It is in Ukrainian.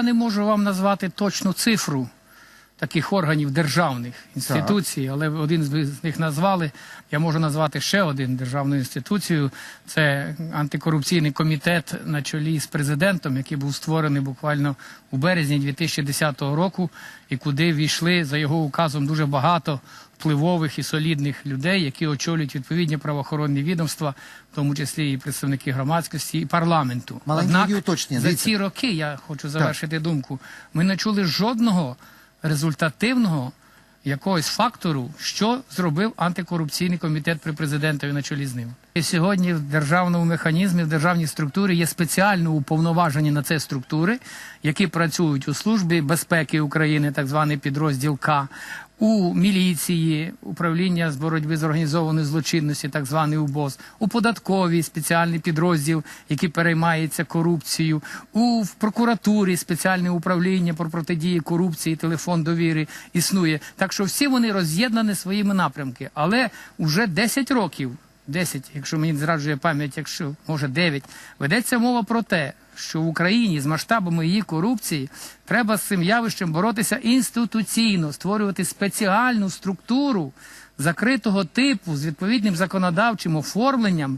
Я не можу вам назвати точну цифру таких органів державних інституцій, але один з них назвали. Я можу назвати ще один державну інституцію. Це антикорупційний комітет на чолі з президентом, який був створений буквально у березні 2010 року, і куди війшли за його указом дуже багато впливових і солідних людей, які очолюють відповідні правоохоронні відомства, в тому числі і представники громадськості і парламенту. Маленьке Однак уточнення, за ці роки я хочу завершити думку. Ми не чули жодного результативного якогось фактору, що зробив антикорупційний комітет при президентові на чолі з ним. І сьогодні в державному механізмі, в державній структурі є спеціально уповноважені на це структури, які працюють у службі безпеки України, так званий підрозділ К. У міліції, управління з боротьби з організованою злочинністю, так званий УБОЗ, у податковій спеціальний підрозділ, який переймається корупцією, у прокуратурі спеціальне управління про протидії корупції, телефон довіри існує. Так що всі вони роз'єднані своїми напрямки. Але вже 10 років, 10, якщо мені зраджує пам'ять, якщо може 9, ведеться мова про те, що в Україні з масштабами її корупції треба з цим явищем боротися інституційно, створювати спеціальну структуру закритого типу з відповідним законодавчим оформленням,